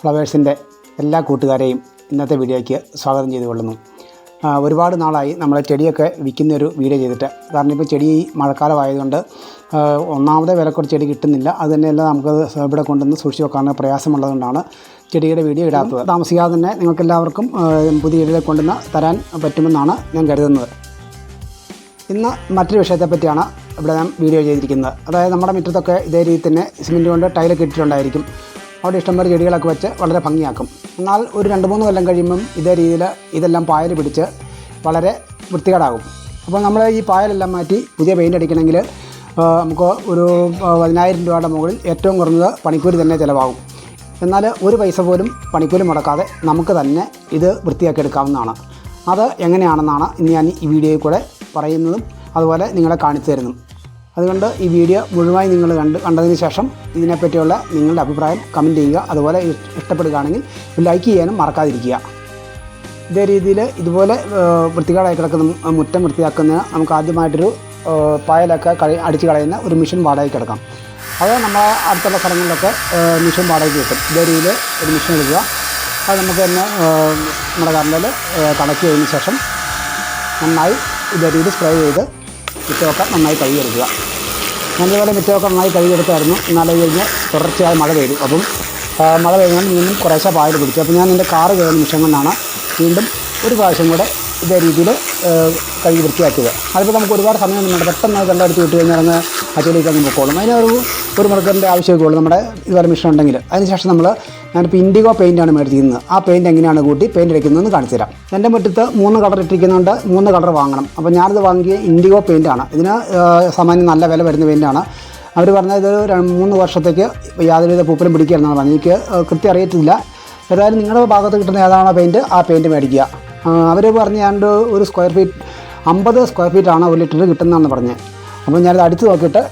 ഫ്ലവേഴ്സിന്റെ എല്ലാ കൂട്ടുകാരെയും ഇന്നത്തെ വീഡിയോയ്ക്ക് സ്വാഗതം ചെയ്തു കൊള്ളുന്നു ഒരുപാട് നാളായി നമ്മൾ ചെടിയൊക്കെ വിൽക്കുന്ന ഒരു വീഡിയോ ചെയ്തിട്ട്. കാരണം ഇപ്പോൾ ചെടി മഴക്കാലമായതുകൊണ്ട് ഒന്നാമതേ വില കുറച്ച് ചെടി കിട്ടുന്നില്ല. അത് തന്നെയല്ല നമുക്കത് ഇവിടെ കൊണ്ടുവന്ന് സൂക്ഷിച്ച് വെക്കാൻ പ്രയാസമുള്ളതുകൊണ്ടാണ് ചെടിയുടെ വീഡിയോ ഇടാത്തത്. താമസിക്കാതെ തന്നെ നിങ്ങൾക്കെല്ലാവർക്കും എല്ലാവർക്കും പുതിയ ചെടികളെ കൊണ്ടുവന്ന് തരാൻ പറ്റുമെന്നാണ് ഞാൻ കരുതുന്നത്. ഇന്ന് മറ്റൊരു വിഷയത്തെ പറ്റിയാണ് ഇവിടെ ഞാൻ വീഡിയോ ചെയ്തിരിക്കുന്നത്. അതായത് നമ്മുടെ മുറ്റത്തൊക്കെ ഇതേ രീതിയിൽ തന്നെ സിമെന്റ് കൊണ്ട് ടൈലൊക്കെ ഇട്ടിട്ടുണ്ടായിരിക്കും. അവിടെ ഇഷ്ടംപോലെ ചെടികളൊക്കെ വെച്ച് വളരെ ഭംഗിയാക്കും. എന്നാൽ ഒരു രണ്ട് മൂന്ന് കൊല്ലം കഴിയുമ്പം ഇതേ രീതിയിൽ ഇതെല്ലാം പായൽ പിടിച്ച് വളരെ വൃത്തികേടാകും. അപ്പോൾ നമ്മൾ ഈ പായലെല്ലാം മാറ്റി പുതിയ പെയിന്റ് അടിക്കണമെങ്കിൽ നമുക്ക് ഒരു പതിനായിരം രൂപയുടെ മുകളിൽ ഏറ്റവും കുറഞ്ഞത് പണിക്കൂലി തന്നെ ചിലവാകും. എന്നാൽ ഒരു പൈസ പോലും പണിക്കൂലി മുടക്കാതെ നമുക്ക് തന്നെ ഇത് വൃത്തിയാക്കി എടുക്കാവുന്നതാണ്. അത് എങ്ങനെയാണെന്നാണ് ഇന്ന് ഞാൻ ഈ വീഡിയോയിൽ കൂടെ പറയുന്നതും അതുപോലെ നിങ്ങളെ കാണിച്ചു തരുന്നതും. അതുകൊണ്ട് ഈ വീഡിയോ മുഴുവനായി നിങ്ങൾ കണ്ട് കണ്ടതിന് ശേഷം ഇതിനെപ്പറ്റിയുള്ള നിങ്ങളുടെ അഭിപ്രായം കമന്റ് ചെയ്യുക. അതുപോലെ ഇഷ്- ഇഷ്ടപ്പെടുകയാണെങ്കിൽ ലൈക്ക് ചെയ്യാനും മറക്കാതിരിക്കുക. ഇതേ രീതിയിൽ ഇതുപോലെ വൃത്തികേടായി കിടക്കുന്ന മുറ്റം വൃത്തിയാക്കുന്ന നമുക്ക് ആദ്യമായിട്ടൊരു പായലൊക്കെ കളി അടിച്ച് കളയുന്ന ഒരു മിഷൻ വാടകയ്ക്ക് എടുക്കാം. അത് നമ്മൾ അടുത്തുള്ള സ്ഥലങ്ങളിലൊക്കെ മിഷൻ വാടകയ്ക്ക് കിട്ടും. ഇതേ രീതിയിൽ ഒരു മിഷൻ എടുക്കുക. അത് നമുക്ക് തന്നെ നമ്മുടെ കറണ്ടിൽ കണക്ട് ചെയ്തതിന് ശേഷം നന്നായി ഇതേ രീതിയിൽ സ്പ്രേ ചെയ്ത് മിറ്റമൊക്കെ നന്നായി കഴുകിയെടുക്കുക ഞാനിതുപോലെ മിറ്റമൊക്കെ നന്നായി കഴുകിയെടുത്തായിരുന്നു. എന്നാലും കഴിഞ്ഞ് തുടർച്ചയായി മഴ പെയ്തു. അപ്പം മഴ പെയ്യുന്നത് വീണ്ടും കുറേശ്ശെ പായൽ പിടിച്ചു അപ്പോൾ ഞാൻ എന്റെ കാറ് കയറുന്ന നിമിഷം കൊണ്ടാണ് വീണ്ടും ഒരു പ്രാവശ്യം കൂടെ ഇതേ രീതിയിൽ കഴുകി വൃത്തിയാക്കിയത് അതിപ്പോൾ നമുക്ക് ഒരുപാട് സമയമൊന്നും വേണ്ട പെട്ടെന്ന് അത് കണ്ടടിച്ച് വിട്ട് കഴിഞ്ഞാൽ അങ്ങ് ആ ചെടിയൊക്കെ അങ്ങ് പൊക്കോളും. അതിനൊരു ഒരു മണിക്കൂറിന്റെ ആവശ്യമൊക്കെ ഉള്ളൂ നമ്മുടെ ഇതുപോലെ മിഷൻ ഉണ്ടെങ്കിൽ. അതിനുശേഷം നമ്മൾ ഞാനിപ്പോൾ ഇൻഡിഗോ പെയിന്റാണ് മേടിച്ചിരുന്നത് ആ പെയിന്റ് എങ്ങനെയാണ് കൂട്ടി പെയിന്റ് അടിക്കുന്നതെന്ന് കാണിച്ചു തരാം. എന്റെ മുറ്റത്ത് മൂന്ന് കളർ ഇട്ടിരിക്കുന്നുണ്ട് മൂന്ന് കളർ വാങ്ങണം. അപ്പോൾ ഞാനിത് വാങ്ങിയ ഇൻഡിഗോ പെയിന്റാണ് ഇതിന് സാമാന്യം നല്ല വില വരുന്ന പെയിന്റാണ് അവർ പറഞ്ഞത് ഇത് മൂന്ന് വർഷത്തേക്ക് യാതൊരുവിധ പൂപ്പലും പിടിക്കുകയെന്നാണ് പറഞ്ഞത്. എനിക്ക് കൃത്യം അറിയത്തില്ല. ഏതായാലും നിങ്ങളുടെ ഭാഗത്ത് കിട്ടുന്ന ഏതാണോ പെയിന്റ് ആ പെയിന്റ് മേടിക്കുക. അവർ പറഞ്ഞ ഞാൻ ഒരു സ്ക്വയർ ഫീറ്റ് അമ്പത് സ്ക്വയർ ഫീറ്റ് ആണ് ഒരു ലിറ്റർ കിട്ടുന്നതെന്ന് പറഞ്ഞത് അപ്പോൾ ഞാനത് അടിച്ച് നോക്കിയിട്ട്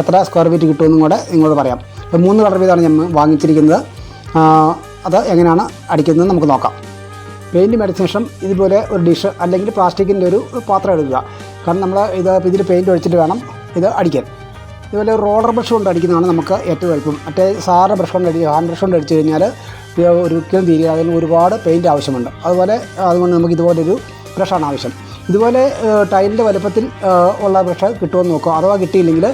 എത്ര സ്ക്വയർ ഫീറ്റ് കിട്ടുമെന്നും കൂടെ നിങ്ങളോട് പറയാം. അപ്പോൾ മൂന്ന് കളർ വീതമാണ് ഞാൻ വാങ്ങിച്ചിരിക്കുന്നത്. അത് എങ്ങനെയാണ് അടിക്കുന്നത് നമുക്ക് നോക്കാം. പെയിന്റ് മേടിച്ച ശേഷം ഇതുപോലെ ഒരു ഡിഷ് അല്ലെങ്കിൽ പ്ലാസ്റ്റിക്കിന്റെ ഒരു പാത്രം എടുക്കുക. കാരണം നമ്മൾ ഇത് ഇതിൽ പെയിന്റ് ഒഴിച്ചിട്ട് വേണം ഇത് അടിക്കാൻ. ഇതുപോലെ റോളർ ബ്രഷ് കൊണ്ട് അടിക്കുന്നതാണ് നമുക്ക് ഏറ്റവും എളുപ്പം. മറ്റേ സാറ് ബ്രഷ് കൊണ്ട് അടിക്കുക ഹാൻഡ് ബ്രഷ് കൊണ്ട് അടിച്ചു കഴിഞ്ഞാൽ ഒരിക്കലും തീരുക. അതിന് ഒരുപാട് പെയിന്റ് ആവശ്യമുണ്ട്. അതുപോലെ അതുകൊണ്ട് നമുക്ക് ഇതുപോലൊരു ബ്രഷാണ് ആവശ്യം. ഇതുപോലെ ടൈലിന്റെ വലുപ്പത്തിൽ ഉള്ള ബ്രഷ് കിട്ടുമെന്ന് നോക്കുക. അഥവാ കിട്ടിയില്ലെങ്കിൽ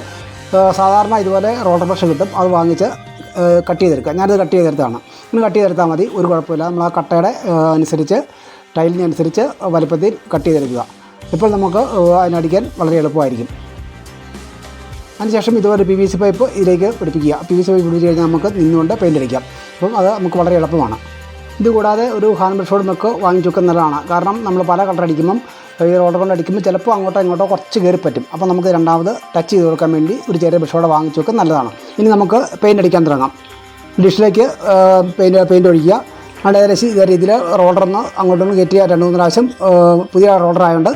സാധാരണ ഇതുപോലെ റോട്ടർ ബ്രഷ് കിട്ടും. അത് വാങ്ങിച്ച് കട്ട് ചെയ്തെടുക്കുക. ഞാനത് കട്ട് ചെയ്തെടുത്താണ് ഇങ്ങനെ കട്ട് ചെയ്തെടുത്താൽ മതി. ഒരു കുഴപ്പമില്ല. നമ്മൾ ആ കട്ടയുടെ അനുസരിച്ച് ടൈലിനനുസരിച്ച് വലുപ്പത്തിൽ കട്ട് ചെയ്തെടുക്കുക. ഇപ്പോൾ നമുക്ക് അതിനടിക്കാൻ വളരെ എളുപ്പമായിരിക്കും. അതിനുശേഷം ഇതുപോലെ പി വി സി പൈപ്പ് ഇതിലേക്ക് പിടിപ്പിക്കുക. പി വി സി പൈപ്പ് പിടിച്ച് കഴിഞ്ഞാൽ നമുക്ക് നിന്നുകൊണ്ട് പെയിന്റ് അടിക്കാം. അപ്പം അത് നമുക്ക് വളരെ എളുപ്പമാണ്. ഇതുകൂടാതെ ഒരു ഹാൻഡ് ബ്രഷോട് നമുക്ക് വാങ്ങിച്ചു നല്ലതാണ്. കാരണം നമ്മൾ പല കളർ അടിക്കുമ്പം ഈ റോഡ് കൊണ്ട് അടിക്കുമ്പോൾ ചിലപ്പോൾ അങ്ങോട്ടോ ഇങ്ങോട്ടോ കുറച്ച് കയറി പറ്റും. അപ്പോൾ നമുക്ക് രണ്ടാമത് ടച്ച് ചെയ്ത് കൊടുക്കാൻ വേണ്ടി ഒരു ചെറിയ ബ്രഷോടെ വാങ്ങിച്ചു വെക്കുന്നത് നല്ലതാണ്. ഇനി നമുക്ക് പെയിന്റ് അടിക്കാൻ തുടങ്ങാം. ഡിഷിലേക്ക് പെയിന്റ് പെയിന്റ് ഒഴിക്കുക. അവിടെ ഏകദേശം ഇതേ രീതിയിൽ റോളറൊന്ന് അങ്ങോട്ടൊന്ന് കയറ്റിയ രണ്ട് മൂന്ന് പ്രാവശ്യം പുതിയ റോളർ ആയതുകൊണ്ട്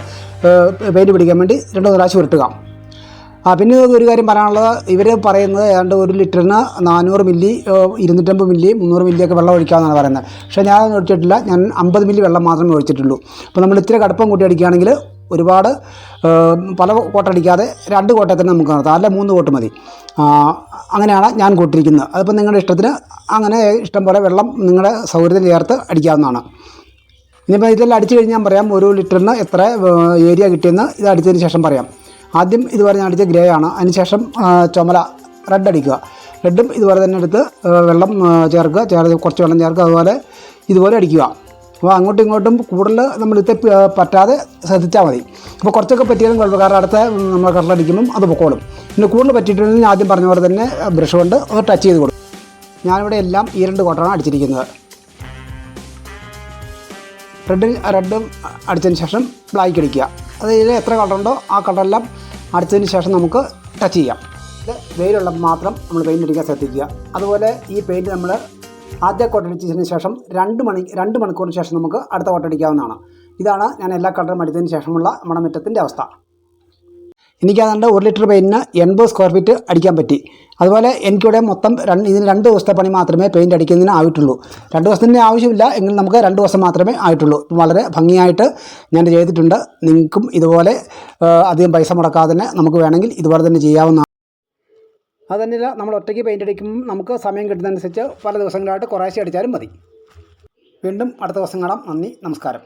പെയിന്റ് പിടിക്കാൻ വേണ്ടി രണ്ട് മൂന്ന് പ്രാവശ്യം ഉരുട്ടുക. ആ പിന്നെ ഒരു കാര്യം പറയാനുള്ളത് ഇവർ പറയുന്നത് ഏതാണ്ട് ഒരു ലിറ്ററിന് നാനൂറ് മില്ലി ഇരുന്നൂറ്റമ്പത് മില്ലി മുന്നൂറ് മില്ലിയൊക്കെ വെള്ളം ഒഴിക്കാമെന്നാണ് പറയുന്നത്. പക്ഷേ ഞാൻ ഒഴിച്ചിട്ടില്ല. ഞാൻ അമ്പത് മില്ലി വെള്ളം മാത്രമേ ഒഴിച്ചിട്ടുള്ളൂ. അപ്പോൾ നമ്മൾ ഇത്തിരി കടുപ്പം കൂട്ടി അടിക്കുകയാണെങ്കിൽ ഒരുപാട് പല കോട്ടടിക്കാതെ രണ്ട് കോട്ടയിൽ തന്നെ നമുക്ക് നടത്താം അല്ല മൂന്ന് കോട്ട് മതി. അങ്ങനെയാണ് ഞാൻ കൂട്ടിയിരിക്കുന്നത്. അതിപ്പോൾ നിങ്ങളുടെ ഇഷ്ടത്തിന് അങ്ങനെ ഇഷ്ടം പോലെ വെള്ളം നിങ്ങളുടെ സൗകര്യത്തിന് ചേർത്ത് അടിക്കാവുന്നതാണ്. ഇനിയിപ്പോൾ ഇതെല്ലാം അടിച്ചു കഴിഞ്ഞാൽ പറയാം ഒരു ലിറ്ററിന് എത്ര ഏരിയ കിട്ടിയെന്ന് ഇത് അടിച്ചതിന് ശേഷം പറയാം. ആദ്യം ഇതുപോലെ ഞാൻ അടിച്ച ഗ്രേ ആണ്. അതിനുശേഷം ചുമല റെഡ് അടിക്കുക. റെഡും ഇതുപോലെ തന്നെ എടുത്ത് വെള്ളം ചേർക്കുക. ചേർത്ത് കുറച്ച് വെള്ളം ചേർക്കുക. അതുപോലെ ഇതുപോലെ അടിക്കുക. അപ്പോൾ അങ്ങോട്ടും ഇങ്ങോട്ടും കൂടുതൽ നമ്മൾ ഇത് പറ്റാതെ ശ്രദ്ധിച്ചാൽ മതി. അപ്പോൾ കുറച്ചൊക്കെ പറ്റിയാലും കുഴപ്പം കാരണം അടുത്ത നമ്മൾ കടലടിക്കുമ്പം അത് പൊക്കോളും. പിന്നെ കൂടുതൽ പറ്റിയിട്ടുണ്ടെങ്കിൽ ആദ്യം പറഞ്ഞ പോലെ തന്നെ ബ്രഷ് കൊണ്ട് ഒന്ന് ടച്ച് ചെയ്ത് കൊടുക്കും. ഞാനിവിടെ എല്ലാം ഈ രണ്ട് കോട്ടാണ് അടിച്ചിരിക്കുന്നത്. റെഡ് റെഡും അടിച്ചതിന് ശേഷം ബ്ലാക്ക് അടിക്കുക. അതായത് എത്ര കളറുണ്ടോ ആ കളറെല്ലാം അടിച്ചതിന് ശേഷം നമുക്ക് ടച്ച് ചെയ്യാം. ഇത് വെയിലുള്ളപ്പോൾ മാത്രം നമ്മൾ പെയിന്റ് അടിക്കാൻ ശ്രദ്ധിക്കുക. അതുപോലെ ഈ പെയിന്റ് നമ്മൾ ആദ്യ കോട്ടടിച്ചതിന് ശേഷം രണ്ട് മണി രണ്ട് മണിക്കൂറിന് ശേഷം നമുക്ക് അടുത്ത കോട്ടടിക്കാവുന്നതാണ് ഇതാണ് ഞാൻ എല്ലാ കളറും അടിച്ചതിന് ശേഷമുള്ള നമ്മുടെ മുറ്റത്തിന്റെ അവസ്ഥ. എനിക്കതുകൊണ്ട് ഒരു ലിറ്റർ പെയിന്റിന് എൺപത് സ്ക്വയർ ഫീറ്റ് അടിക്കാൻ പറ്റി. അതുപോലെ എനിക്കിവിടെ മൊത്തം രണ്ട് ഇതിന് രണ്ട് ദിവസത്തെ പണി മാത്രമേ പെയിന്റ് അടിക്കുന്നതിന് ആയിട്ടുള്ളൂ. രണ്ട് ദിവസത്തിന്റെ ആവശ്യമില്ല എങ്കിൽ നമുക്ക് രണ്ട് ദിവസം മാത്രമേ ആയിട്ടുള്ളൂ. വളരെ ഭംഗിയായിട്ട് ഞാൻ ചെയ്തിട്ടുണ്ട്. നിങ്ങൾക്കും ഇതുപോലെ അധികം പൈസ മുടക്കാതെ തന്നെ നമുക്ക് വേണമെങ്കിൽ ഇതുപോലെ തന്നെ ചെയ്യാവുന്നതാണ്. അതുതന്നെയല്ല നമ്മൾ ഒറ്റയ്ക്ക് പെയിന്റ് അടിക്കുമ്പോൾ നമുക്ക് സമയം കിട്ടുന്നതനുസരിച്ച് പല ദിവസങ്ങളായിട്ട് കുറേശ്ശെ അടിച്ചാലും മതി. വീണ്ടും അടുത്ത ദിവസം കാണാം. നന്ദി നമസ്കാരം.